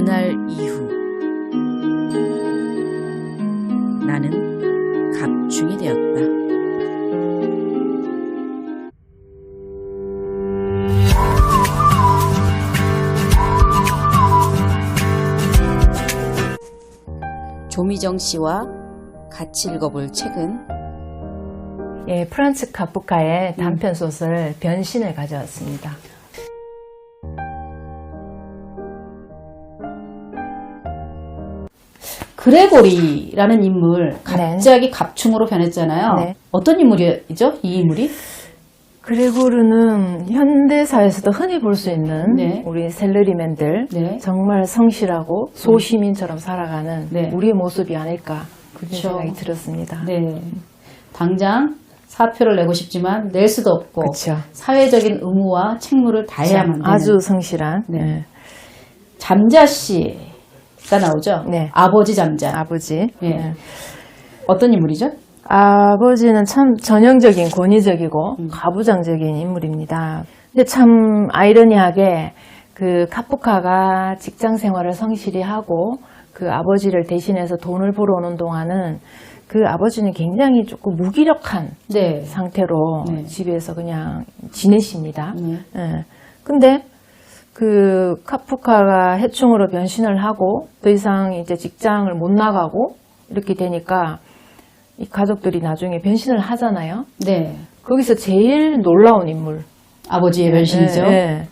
그날 이후 나는 갑중이 되었다. 조미정 씨와 같이 읽어볼 책은 예, 프란츠 카프카의 단편 소설 변신을 가져왔습니다. 그레고리라는 인물 갑자기 갑충으로 변했잖아요. 네. 어떤 인물이죠? 이 인물이? 그레고르는 현대사에서도 흔히 볼 수 있는 네. 우리 셀러리맨들 네. 정말 성실하고 소시민처럼 살아가는 네. 우리의 모습이 아닐까 그런 그쵸. 생각이 들었습니다. 네. 당장 사표를 내고 싶지만 낼 수도 없고 그렇죠. 사회적인 의무와 책무를 다해야만 되는 아주 성실한 네. 네. 잠자 씨 가 나오죠. 네. 아버지 잠자. 아버지. 예. 네. 어떤 인물이죠? 아버지는 참 전형적인 권위적이고 음. 가부장적인 인물입니다. 근데 참 아이러니하게 그 카프카가 직장 생활을 성실히 하고 그 아버지를 대신해서 돈을 벌어오는 동안은 그 아버지는 굉장히 조금 무기력한 네. 상태로 네. 집에서 그냥 지내십니다. 네. 예. 근데 그 카프카가 해충으로 변신을 하고 더 이상 이제 직장을 못 나가고 이렇게 되니까 이 가족들이 나중에 변신을 하잖아요. 네. 거기서 제일 놀라운 인물. 아버지의 변신이죠. 예, 예.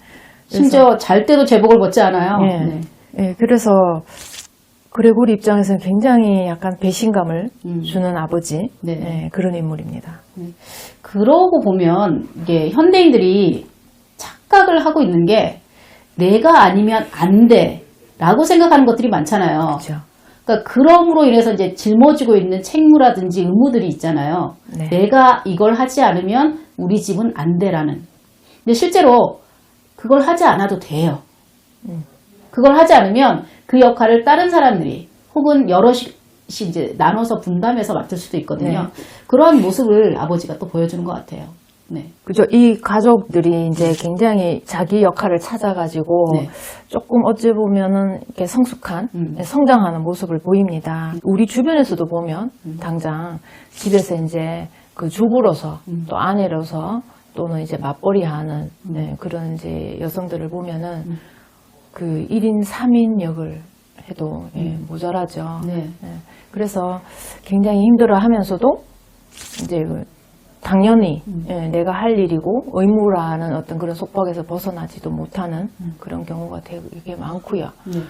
심지어 잘 때도 제복을 벗지 않아요. 예. 네. 예, 그래서 그레고리 입장에서는 굉장히 약간 배신감을 음. 주는 아버지 네. 예, 그런 인물입니다. 그러고 보면 이게 현대인들이 착각을 하고 있는 게 내가 아니면 안 돼 라고 생각하는 것들이 많잖아요. 그렇죠. 그러니까 그럼으로 인해서 이제 짊어지고 있는 책무라든지 의무들이 있잖아요. 네. 내가 이걸 하지 않으면 우리 집은 안 돼라는. 근데 실제로 그걸 하지 않아도 돼요. 음. 그걸 하지 않으면 그 역할을 다른 사람들이 혹은 여럿이 이제 나눠서 분담해서 맡을 수도 있거든요. 네. 그러한 모습을 아버지가 또 보여주는 것 같아요. 네. 그죠. 이 가족들이 이제 굉장히 자기 역할을 찾아가지고 네. 조금 어찌 보면은 이렇게 성숙한 음. 성장하는 모습을 보입니다. 우리 주변에서도 보면 당장 집에서 이제 그 주부로서 음. 또 아내로서 또는 이제 맞벌이 하는 네, 그런 이제 여성들을 보면은 음. 그 1인 3인 역을 해도 예, 모자라죠. 네. 예, 그래서 굉장히 힘들어 하면서도 이제 그 당연히 음. 예, 내가 할 일이고 의무라는 어떤 그런 속박에서 벗어나지도 못하는 음. 그런 경우가 되게 많고요. 네.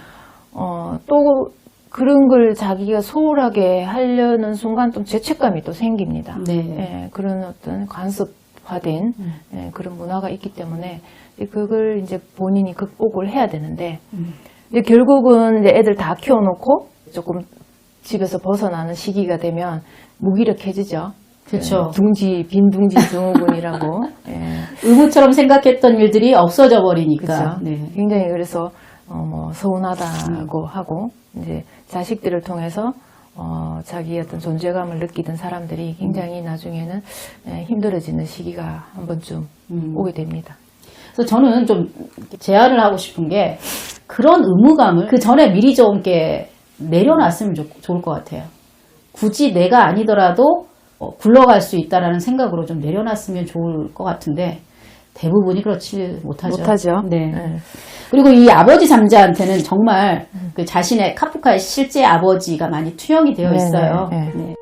어, 또 그런 걸 자기가 소홀하게 하려는 순간 좀 죄책감이 또 생깁니다. 네. 예, 그런 어떤 간섭화된 음. 예, 그런 문화가 있기 때문에 그걸 이제 본인이 극복을 해야 되는데 음. 근데 결국은 이제 애들 다 키워놓고 조금 집에서 벗어나는 시기가 되면 무기력해지죠. 그렇죠. 예, 둥지 빈 둥지 증후군이라고. 예. 의무처럼 생각했던 일들이 없어져 버리니까. 그렇죠. 네. 굉장히 그래서 어, 뭐 서운하다고 하고 이제 자식들을 통해서 어, 자기 어떤 존재감을 느끼던 사람들이 굉장히 나중에는 예, 힘들어지는 시기가 한 번쯤 음. 오게 됩니다. 그래서 저는 좀 제안을 하고 싶은 게 그런 의무감을 그 전에 미리 좀 이렇게 내려놨으면 좋, 좋을 것 같아요. 굳이 내가 아니더라도 어, 굴러갈 수 있다라는 생각으로 좀 내려놨으면 좋을 것 같은데 대부분이 그렇지 못하죠. 못하죠. 네. 예. 그리고 이 아버지 잠자한테는 정말 그 자신의 카프카의 실제 아버지가 많이 투영이 되어 네, 있어요. 네, 네. 네.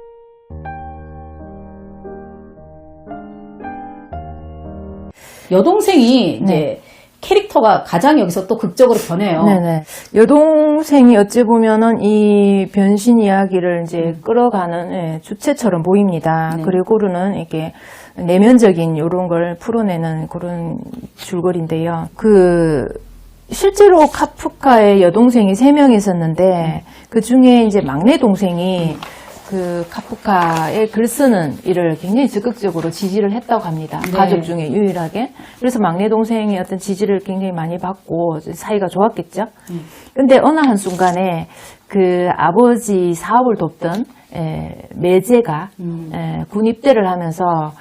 여동생이 이제 캐릭터가 가장 여기서 또 극적으로 변해요. 네네. 여동생이 어찌 보면은 이 변신 이야기를 이제 끌어가는 예, 주체처럼 보입니다. 네. 그리고는 이렇게 내면적인 이런 걸 풀어내는 그런 줄거리인데요. 그 실제로 카프카의 여동생이 세 명 있었는데 그 중에 이제 막내 동생이 그 카프카의 글 쓰는 일을 굉장히 적극적으로 지지를 했다고 합니다. 네. 가족 중에 유일하게. 그래서 막내 동생의 어떤 지지를 굉장히 많이 받고 사이가 좋았겠죠. 근데 어느 한순간에 그 아버지 사업을 돕던 에, 매제가 음. 에, 군 입대를 하면서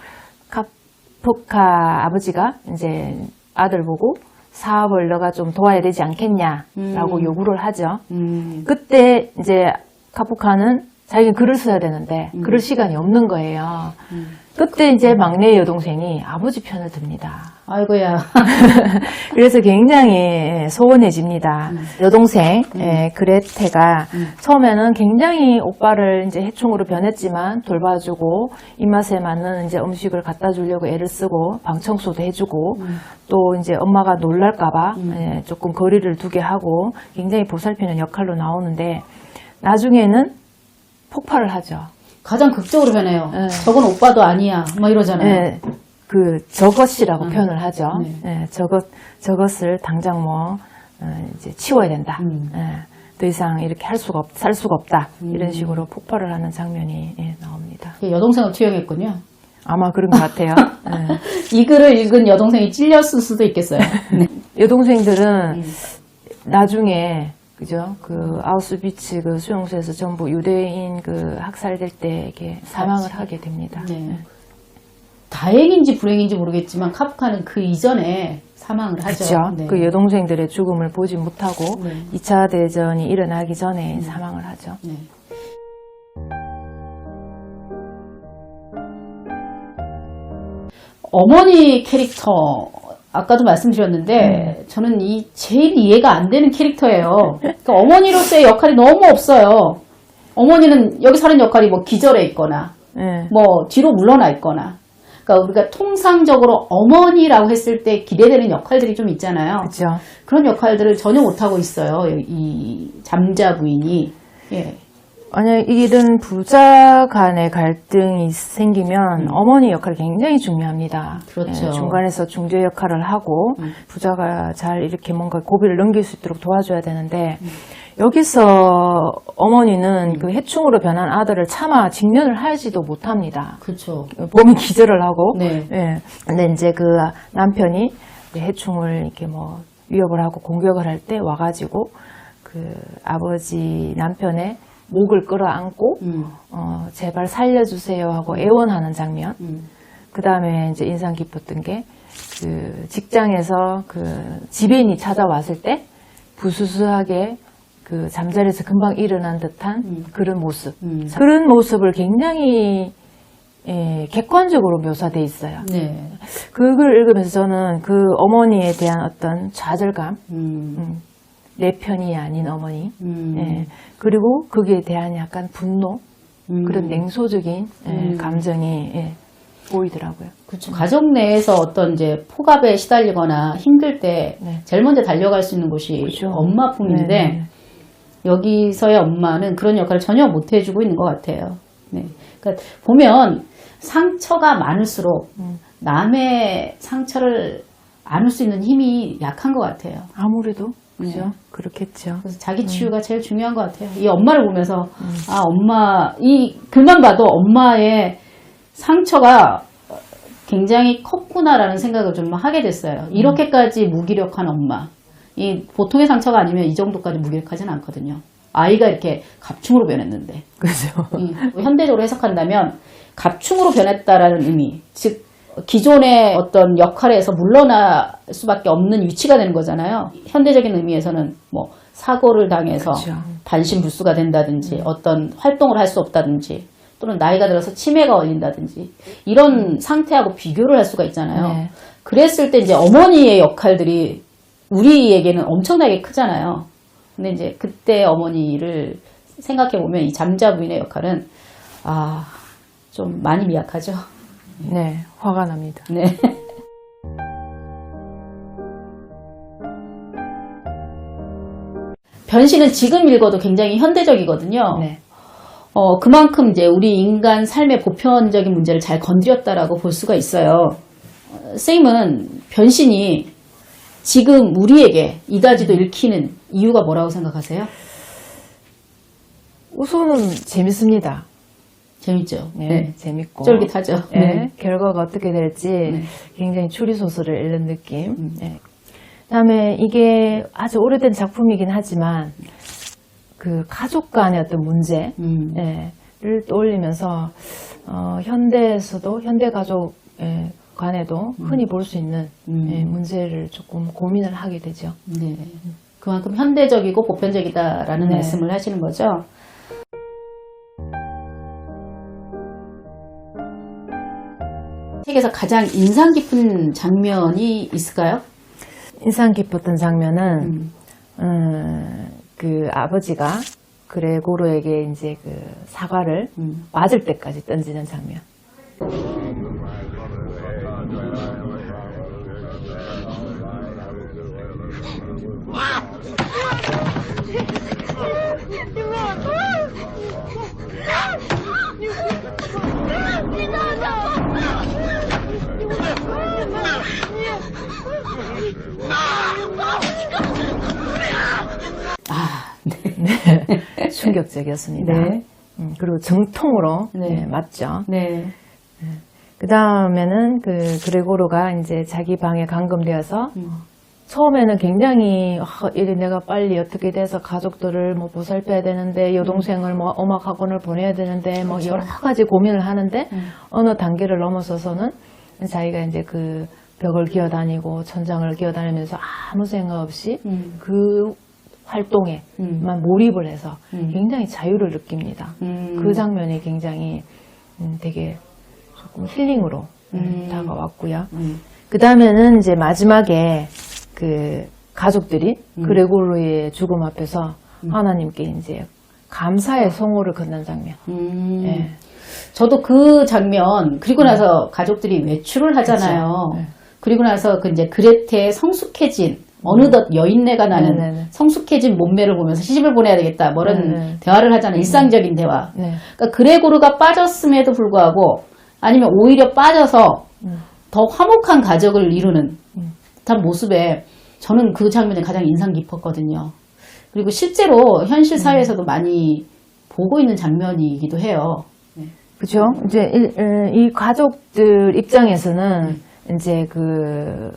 카프카 아버지가 이제 아들 보고 사업을 너가 좀 도와야 되지 않겠냐라고 음. 요구를 하죠. 음. 그때 이제 카프카는 자기가 글을 써야 되는데 음. 그럴 시간이 없는 거예요. 그때 이제 막내 여동생이 아버지 편을 듭니다. 아이고야. 그래서 굉장히 소원해집니다. 여동생 예, 그레테가 처음에는 굉장히 오빠를 이제 해충으로 변했지만 돌봐주고 입맛에 맞는 이제 음식을 갖다 주려고 애를 쓰고 방 청소도 해주고 또 이제 엄마가 놀랄까봐 예, 조금 거리를 두게 하고 굉장히 보살피는 역할로 나오는데 나중에는 폭발을 하죠. 가장 극적으로 변해요. 네. 저건 오빠도 아니야. 막 이러잖아요. 예, 그 저것이라고 표현을 하죠. 네. 예, 저것 저것을 당장 뭐 어, 이제 치워야 된다. 음. 예, 더 이상 이렇게 할 수가 없, 살 수가 없다. 이런 식으로 폭발을 하는 장면이 예, 나옵니다. 여동생을 투영했군요. 아마 그런 것 같아요. 예. 이 글을 읽은 여동생이 찔렸을 수도 있겠어요. 네. 여동생들은 나중에 그죠? 그 아우스비츠 그 수용소에서 전부 유대인 그 학살될 때 이렇게 사망을 하게 됩니다. 네. 다행인지 불행인지 모르겠지만 카프카는 그 이전에 사망을 하죠. 네. 그 여동생들의 죽음을 보지 못하고 네. 2차 대전이 일어나기 전에 사망을 하죠. 네. 어머니 캐릭터 아까도 말씀드렸는데 저는 이 제일 이해가 안 되는 캐릭터예요. 그러니까 어머니로서의 역할이 너무 없어요. 어머니는 여기 사는 역할이 뭐 기절해 있거나 예. 뭐 뒤로 물러나 있거나 그러니까 우리가 통상적으로 어머니라고 했을 때 기대되는 역할들이 좀 있잖아요. 그렇죠. 그런 역할들을 전혀 못하고 있어요. 이 잠자 부인이. 예. 만약 이런 부자 간의 갈등이 생기면 어머니 역할이 굉장히 중요합니다. 음. 그렇죠. 예, 중간에서 중재 역할을 하고 음. 부자가 잘 이렇게 뭔가 고비를 넘길 수 있도록 도와줘야 되는데 음. 여기서 어머니는 그 해충으로 변한 아들을 차마 직면을 하지도 못합니다. 그렇죠. 몸이 기절을 하고 네. 예. 근데 이제 그 남편이 해충을 이렇게 뭐 위협을 하고 공격을 할 때 와가지고 그 아버지 남편의 목을 끌어안고 음. 어 제발 살려주세요 하고 애원하는 장면. 음. 그 다음에 이제 인상 깊었던 게 그 직장에서 그 지배인이 찾아왔을 때 부수수하게 그 잠자리에서 금방 일어난 듯한 음. 그런 모습. 음. 그런 모습을 굉장히 예, 객관적으로 묘사돼 있어요. 네. 그걸 읽으면서 저는 그 어머니에 대한 어떤 좌절감, 음. 음, 내 편이 아닌 어머니, 음. 예, 그리고 거기에 대한 약간 분노, 음. 그런 냉소적인 예, 음. 감정이 예, 보이더라고요. 그렇죠. 가정 내에서 어떤 이제 폭압에 시달리거나 힘들 때 네. 제일 먼저 달려갈 수 있는 곳이 그렇죠. 엄마 품인데 네, 여기서의 엄마는 그런 역할을 전혀 못 해주고 있는 것 같아요. 네. 그러니까 보면 상처가 많을수록 음. 남의 상처를 안을 수 있는 힘이 약한 것 같아요. 아무래도 그죠, 네. 그렇겠죠. 그래서 자기 음. 치유가 제일 중요한 것 같아요. 이 엄마를 보면서 아 엄마 이 글만 봐도 엄마의 상처가 굉장히 컸구나라는 생각을 좀 하게 됐어요. 이렇게까지 무기력한 엄마. 이 보통의 상처가 아니면 이 정도까지 무기력하지는 않거든요. 아이가 이렇게 갑충으로 변했는데 그죠. 이 현대적으로 해석한다면 갑충으로 변했다라는 의미, 즉 기존의 어떤 역할에서 물러날 수밖에 없는 위치가 되는 거잖아요. 현대적인 의미에서는 뭐 사고를 당해서 그렇죠. 반신불수가 된다든지 어떤 활동을 할 수 없다든지 또는 나이가 들어서 치매가 걸린다든지 이런 상태하고 비교를 할 수가 있잖아요. 네. 그랬을 때 이제 어머니의 역할들이 우리에게는 엄청나게 크잖아요. 근데 이제 그때 어머니를 생각해 보면 이 잠자 부인의 역할은 아, 좀 많이 미약하죠. 네, 화가 납니다. 네. 변신은 지금 읽어도 굉장히 현대적이거든요. 네, 어, 그만큼 이제 우리 인간 삶의 보편적인 문제를 잘 건드렸다라고 볼 수가 있어요. 어, 선생님은 변신이 지금 우리에게 이다지도 읽히는 이유가 뭐라고 생각하세요? 우선은 재밌습니다. 재밌죠? 네, 재밌고 쫄깃하죠? 네, 네. 결과가 어떻게 될지 네. 굉장히 추리 소설을 읽는 느낌. 음. 네. 그다음에 이게 아주 오래된 작품이긴 하지만 그 가족 간의 어떤 문제, 음. 를 떠올리면서 어, 현대에서도 현대 가족 예, 간에도 흔히 볼 수 있는 음. 예, 문제를 조금 고민을 하게 되죠. 네. 그만큼 현대적이고 보편적이다라는 네. 말씀을 하시는 거죠. 책에서 가장 인상 깊은 장면이 있을까요? 인상 깊었던 장면은 음. 음, 그 아버지가 그레고르에게 이제 그 사과를 음. 맞을 때까지 던지는 장면. 아, 네. 충격적이었습니다. 네. 음, 그리고 정통으로 네. 예, 맞죠. 네. 그 다음에는 그 그레고르가 이제 자기 방에 감금되어서 음. 처음에는 굉장히 아, 이래 내가 빨리 어떻게 돼서 가족들을 뭐 보살펴야 되는데 여동생을 뭐 음악 학원을 보내야 되는데 뭐 여러 가지 고민을 하는데 음. 어느 단계를 넘어서서는 자기가 이제 그 벽을 기어다니고 천장을 기어다니면서 아무 생각 없이 음. 그 활동에만 음. 몰입을 해서 음. 굉장히 자유를 느낍니다. 음. 그 장면이 굉장히 음, 되게 조금 힐링으로 음. 다가왔고요. 음. 그 다음에는 이제 마지막에 그 가족들이 음. 그레고르의 죽음 앞에서 하나님께 이제 감사의 성호를 건는 장면. 음. 예. 저도 그 장면 그리고 나서 가족들이 외출을 하잖아요. 그쵸. 네. 그리고 나서 그 이제 그레테의 성숙해진 어느덧 여인네가 나는 음. 네네네. 성숙해진 몸매를 보면서 시집을 보내야 되겠다. 뭐 이런 네네. 대화를 하잖아요. 일상적인 대화. 네. 그러니까 그레고르가 빠졌음에도 불구하고 아니면 오히려 빠져서 음. 더 화목한 가족을 이루는 음. 듯한 모습에 저는 그 장면이 가장 인상 깊었거든요. 그리고 실제로 현실 사회에서도 많이 보고 있는 장면이기도 해요. 그죠? 이제 이, 음, 이 가족들 입장에서는 이제 그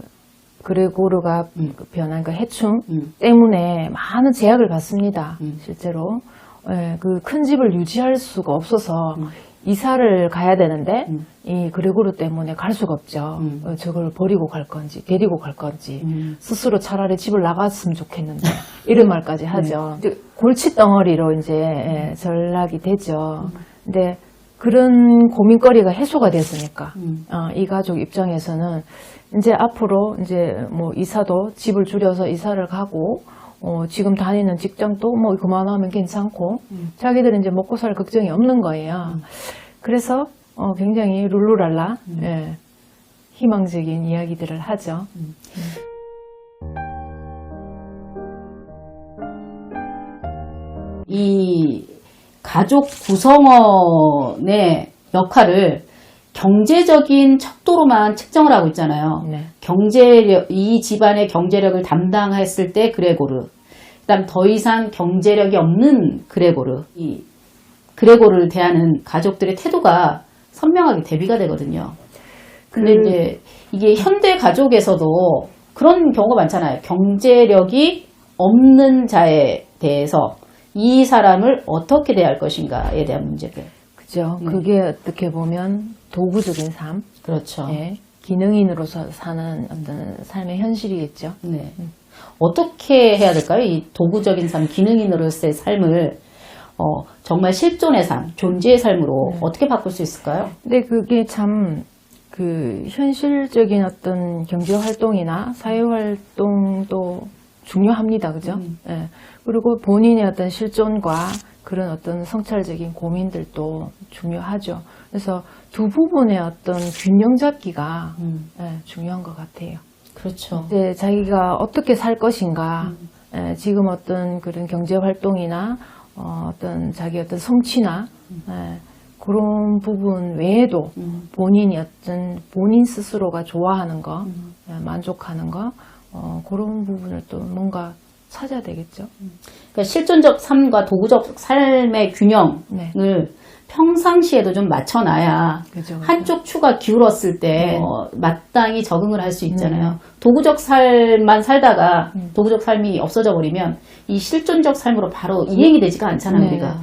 그레고르가 음. 그 변한 그 해충 음. 때문에 많은 제약을 받습니다. 음. 실제로 예, 그큰 집을 유지할 수가 없어서 음. 이사를 가야 되는데 음. 이 그레고르 때문에 갈 수가 없죠. 음. 어, 저걸 버리고 갈 건지 데리고 갈 건지 음. 스스로 차라리 집을 나갔으면 좋겠는데 이런 말까지 네. 하죠. 이제 골치 덩어리로 이제 예, 전락이 되죠. 근데 그런 고민거리가 해소가 됐으니까 음. 어, 이 가족 입장에서는 이제 앞으로 이제 뭐 이사도 집을 줄여서 이사를 가고 어, 지금 다니는 직장도 뭐 그만하면 괜찮고 자기들은 이제 먹고 살 걱정이 없는 거예요. 그래서 어, 굉장히 룰루랄라 예, 희망적인 이야기들을 하죠. 이 가족 구성원의 역할을 경제적인 척도로만 측정을 하고 있잖아요. 네. 경제력, 이 집안의 경제력을 담당했을 때 그레고르. 그 다음 더 이상 경제력이 없는 그레고르. 이 그레고르를 대하는 가족들의 태도가 선명하게 대비가 되거든요. 근데 그- 이제 이게 현대 가족에서도 그런 경우가 많잖아요. 경제력이 없는 자에 대해서 이 사람을 어떻게 대할 것인가에 대한 문제들. 그죠. 네. 그게 어떻게 보면 도구적인 삶, 그렇죠. 예, 기능인으로서 사는 어떤 삶의 현실이겠죠. 네. 어떻게 해야 될까요? 이 도구적인 삶, 기능인으로서의 삶을 어, 정말 실존의 삶, 존재의 삶으로 어떻게 바꿀 수 있을까요? 근데 그게 참 그 현실적인 어떤 경제 활동이나 사회 활동도 중요합니다. 그죠? 예. 그리고 본인의 어떤 실존과 그런 어떤 성찰적인 고민들도 중요하죠. 그래서 두 부분의 어떤 균형 잡기가 음, 예, 중요한 것 같아요. 그렇죠. 이제 자기가 어떻게 살 것인가, 에, 지금 어떤 그런 경제 활동이나 어, 떤 자기 어떤 성취나 에, 그런 부분 외에도 음. 본인이 어떤 본인 스스로가 좋아하는 거, 에, 만족하는 거, 어, 그런 부분을 또 뭔가 찾아야 되겠죠. 그러니까 실존적 삶과 도구적 삶의 균형을 네. 평상시에도 좀 맞춰놔야 그죠. 한쪽 추가 기울었을 때 네. 어, 마땅히 적응을 할 수 있잖아요. 도구적 삶만 살다가 도구적 삶이 없어져 버리면 이 실존적 삶으로 바로 이행이 되지가 않잖아요, 네. 우리가.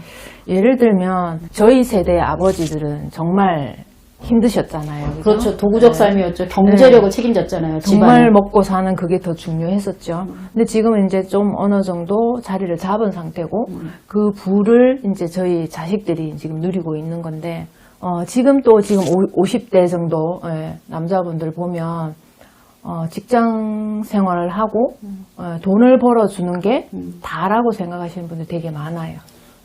예를 들면 저희 세대의 아버지들은 정말 힘드셨잖아요. 그죠? 그렇죠. 도구적 네. 삶이었죠. 경제력을 책임졌잖아요. 정말 집안을. 먹고 사는 그게 더 중요했었죠. 근데 지금은 이제 좀 어느 정도 자리를 잡은 상태고 그 부를 이제 저희 자식들이 지금 누리고 있는 건데 어, 지금 또 지금 오, 50대 정도 예, 남자분들 보면 어, 직장 생활을 하고 어, 돈을 벌어주는 게 다라고 생각하시는 분들 되게 많아요.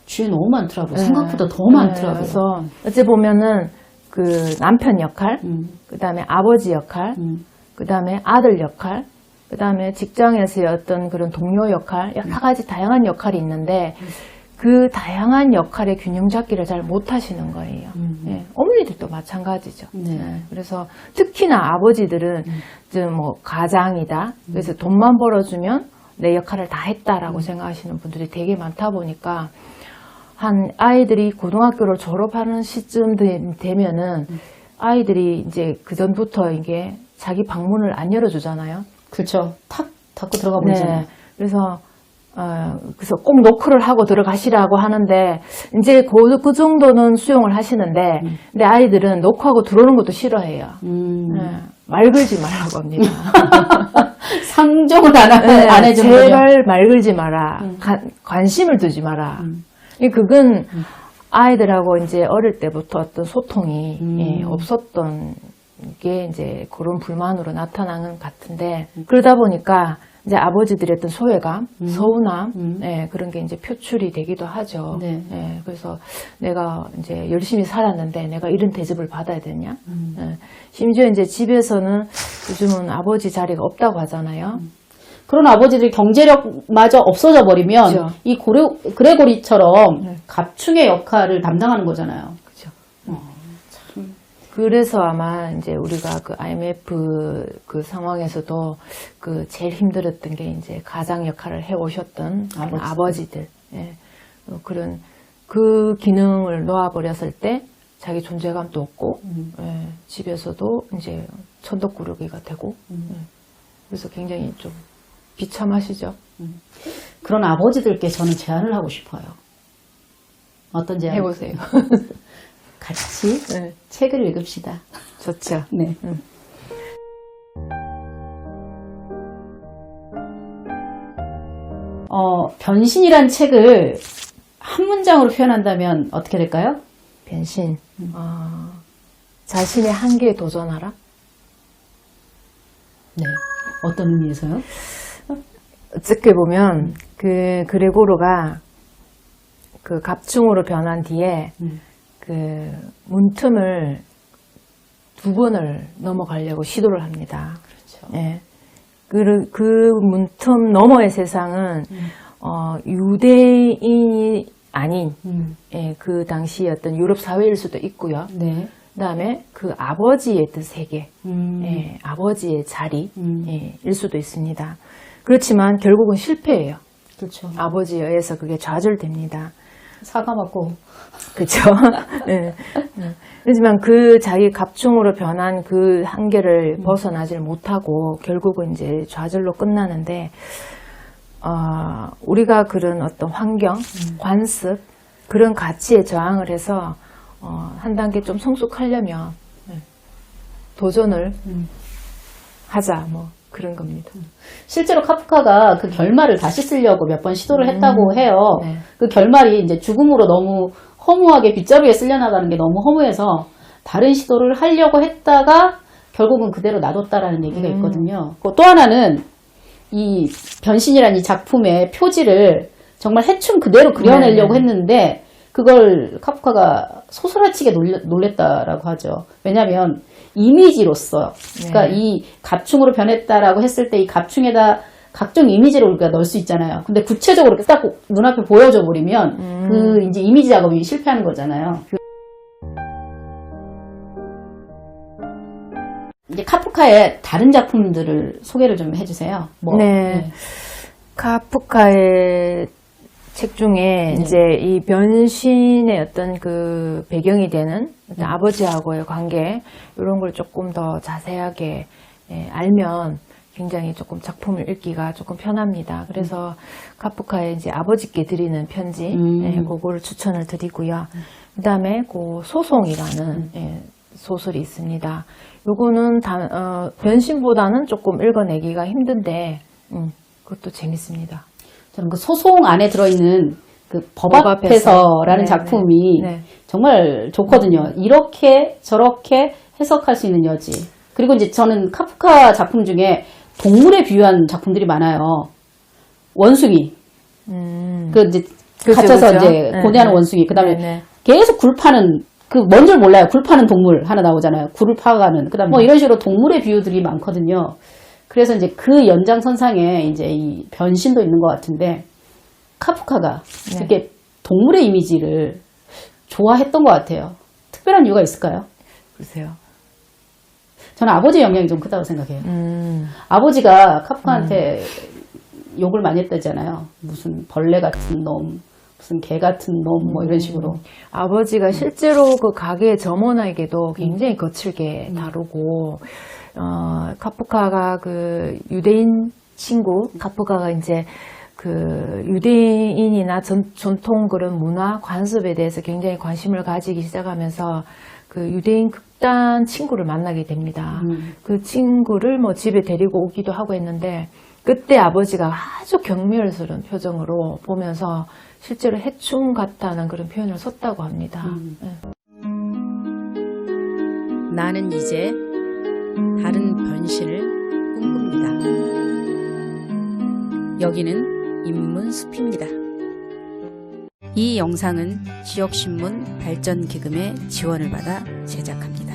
주위 너무 많더라고요. 네. 생각보다 더 네, 많더라고요. 그래서 어찌 보면은 그 남편 역할, 음, 그 다음에 아버지 역할, 음. 그 다음에 아들 역할, 그 다음에 직장에서의 어떤 그런 동료 역할, 여러 가지 다양한 역할이 있는데 그 다양한 역할의 균형 잡기를 잘 못하시는 거예요. 예, 어머니들도 마찬가지죠. 네. 예, 그래서 특히나 아버지들은 이제 뭐 가장이다. 그래서 돈만 벌어주면 내 역할을 다 했다라고 생각하시는 분들이 되게 많다 보니까 한 아이들이 고등학교를 졸업하는 시점 되- 되면은 아이들이 이제 그 전부터 이게 자기 방문을 안 열어주잖아요. 그렇죠. 탁 닫고 들어가 버리잖아요. 네. 그래서 어, 그래서 꼭 노크를 하고 들어가시라고 하는데 이제 그, 그 정도는 수용을 하시는데 근데 아이들은 노크하고 들어오는 것도 싫어해요. 음. 네. 말 걸지 말라고 합니다. 상종을 안, 하- 네, 안 거죠. 제발 말 걸지 마라. 가- 관심을 두지 마라. 음. 이 그건 아이들하고 이제 어릴 때부터 어떤 소통이 음. 예, 없었던 게 이제 그런 불만으로 나타나는 것 같은데 그러다 보니까 이제 아버지들의 어떤 소외감, 서운함, 음. 예, 그런 게 이제 표출이 되기도 하죠. 네. 예, 그래서 내가 이제 열심히 살았는데 내가 이런 대접을 받아야 되냐? 음. 예, 심지어 이제 집에서는 요즘은 아버지 자리가 없다고 하잖아요. 그런 아버지들이 경제력마저 없어져 버리면 그렇죠. 이 고래, 그레고리처럼 네. 갑충의 역할을 담당하는 거잖아요. 그죠. 그래서 아마 이제 우리가 그 IMF 그 상황에서도 그 제일 힘들었던 게 이제 가장 역할을 해 오셨던 아버지들. 아버지들, 예. 어, 그런 그 기능을 놓아버렸을 때 자기 존재감도 없고 예, 집에서도 이제 천덕꾸러기가 되고 예. 그래서 굉장히 좀 비참하시죠. 그런 아버지들께 저는 제안을 하고 싶어요. 어떤 제안? 해보세요. 같이 네, 책을 읽읍시다. 좋죠. 네. 음. 어, 변신이란 책을 한 문장으로 표현한다면 어떻게 될까요? 변신. 어, 자신의 한계에 도전하라. 네. 어떤 의미에서요? 어떻게 보면 그 그레고르가 그 갑충으로 변한 뒤에 음. 그 문틈을 두 번을 넘어가려고 시도를 합니다. 그렇죠. 예. 그, 그 문틈 너머의 세상은 어, 유대인이 아닌 음. 예, 그 당시 어떤 유럽 사회일 수도 있고요. 네. 그다음에 그 아버지의 뜻 세계, 음. 예, 아버지의 자리 음. 예, 일 수도 있습니다. 그렇지만 결국은 실패예요. 그렇죠. 아버지에 의해서 그게 좌절됩니다. 사과 먹고. 그죠? 예. 예. 하지만 그 자기 갑충으로 변한 그 한계를 벗어나질 못하고 결국은 이제 좌절로 끝나는데, 어, 우리가 그런 어떤 환경, 관습, 그런 가치에 저항을 해서, 어, 한 단계 좀 성숙하려면, 예, 도전을 음. 하자, 뭐, 그런 겁니다. 실제로 카프카가 그 결말을 다시 쓰려고 몇 번 시도를 했다고 해요. 네. 그 결말이 이제 죽음으로 너무 허무하게 빗자루에 쓸려나가는 게 너무 허무해서 다른 시도를 하려고 했다가 결국은 그대로 놔뒀다라는 얘기가 음. 있거든요. 그또 하나는 이 변신이라는 이 작품의 표지를 정말 해충 그대로 그려내려고 네. 했는데 그걸 카프카가 놀려, 놀랬다라고 하죠. 왜냐하면 이미지로서 그러니까 네. 이 갑충으로 변했다라고 했을 때 이 갑충에다 각종 이미지를 우리가 넣을 수 있잖아요. 근데 구체적으로 이렇게 딱 눈앞에 보여줘 버리면 음. 그 이제 이미지 작업이 실패하는 거잖아요. 그 이제 카프카의 다른 작품들을 소개를 좀 해주세요. 뭐, 네. 카프카의 책 중에 이제 이 변신의 어떤 그 배경이 되는 어떤 아버지하고의 관계 이런 걸 조금 더 자세하게 예, 알면 굉장히 조금 작품을 읽기가 조금 편합니다. 그래서 카프카의 이제 아버지께 드리는 편지 음. 예, 그거를 추천을 드리고요. 그다음에 그 소송이라는 예, 소설이 있습니다. 요거는 단, 어, 변신보다는 조금 읽어내기가 힘든데, 음, 그것도 재밌습니다. 저는 그 소송 안에 들어있는 그법법 앞에서라는 앞에서. 네, 작품이 네. 네. 정말 좋거든요. 이렇게 저렇게 해석할 수 있는 여지. 그리고 이제 저는 카프카 작품 중에 동물에 비유한 작품들이 많아요. 원숭이. 음, 그 이제 그죠, 갇혀서 그죠. 이제 네, 고뇌하는 네. 원숭이. 그다음에 네, 네. 계속 굴 파는 그 뭔지 몰라요. 굴 파는 동물 하나 나오잖아요. 굴을 파가는. 그다음 음. 뭐 이런 식으로 동물의 비유들이 많거든요. 그래서 이제 그 연장선상에 이제 이 변신도 있는 것 같은데 카프카가 네. 이렇게 동물의 이미지를 좋아했던 것 같아요. 특별한 이유가 있을까요? 글쎄요. 저는 아버지 영향이 좀 크다고 생각해요. 음, 아버지가 카프카한테 욕을 많이 했다잖아요. 무슨 벌레 같은 놈, 무슨 개 같은 놈, 뭐 이런 식으로. 아버지가 실제로 그 가게의 점원에게도 굉장히 거칠게 다루고, 어, 카프카가 그 유대인 친구, 카프카가 이제 그 유대인이나 전, 전통 그런 문화 관습에 대해서 굉장히 관심을 가지기 시작하면서 그 유대인 극단 친구를 만나게 됩니다. 음. 그 친구를 뭐 집에 데리고 오기도 하고 했는데 그때 아버지가 아주 경멸스러운 표정으로 보면서 실제로 해충 같다는 그런 표현을 썼다고 합니다. 음. 네. 나는 이제 다른 변신을 꿈꿉니다. 여기는 인문숲입니다. 이 영상은 지역신문 발전기금의 지원을 받아 제작합니다.